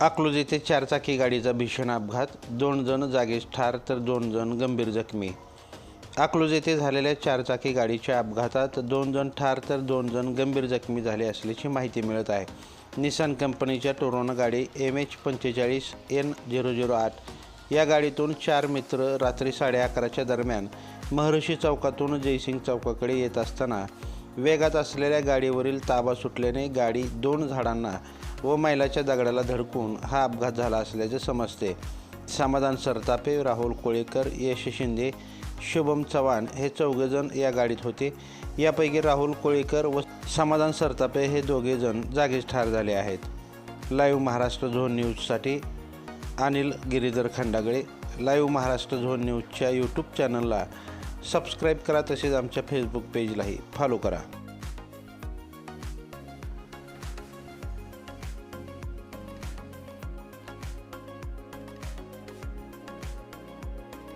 अकलूज येथे चारचाकी गाडीचा भीषण अपघात. दोन जण जागीच ठार तर दोन जण गंभीर जखमी. अकलूज येथे झालेल्या चारचाकी गाडीच्या अपघातात दोन जण ठार तर दोन जण गंभीर जखमी झाले असल्याची माहिती मिळत आहे. निसान कंपनीच्या टोरोना गाडी एम एच पंचेचाळीस एन झिरो झिरो आठ या गाडीतून चार मित्र रात्री साडे अकराच्या दरम्यान महर्षी चौकातून जयसिंग चौकाकडे येत असताना वेगात असलेल्या गाडीवरील ताबा सुटल्याने गाडी दोन झाडांना व मैलाच्या दगडाला धडकून हा अपघात झाला असल्याचे समजते. समाधान सरतापे राहुल कोळेकर यश शिंदे शुभम चव्हाण हे चौघेजण या गाडीत होते. यापैकी राहुल कोळेकर व समाधान सरतापे हे दोघेजण जागीच ठार झाले आहेत. लाईव्ह महाराष्ट्र झोन न्यूजसाठी अनिल गिरीधर खंडागळे. लाईव्ह महाराष्ट्र झोन न्यूजच्या यूट्यूब चॅनलला सबस्क्राईब करा तसेच आमच्या फेसबुक पेजलाही फॉलो करा.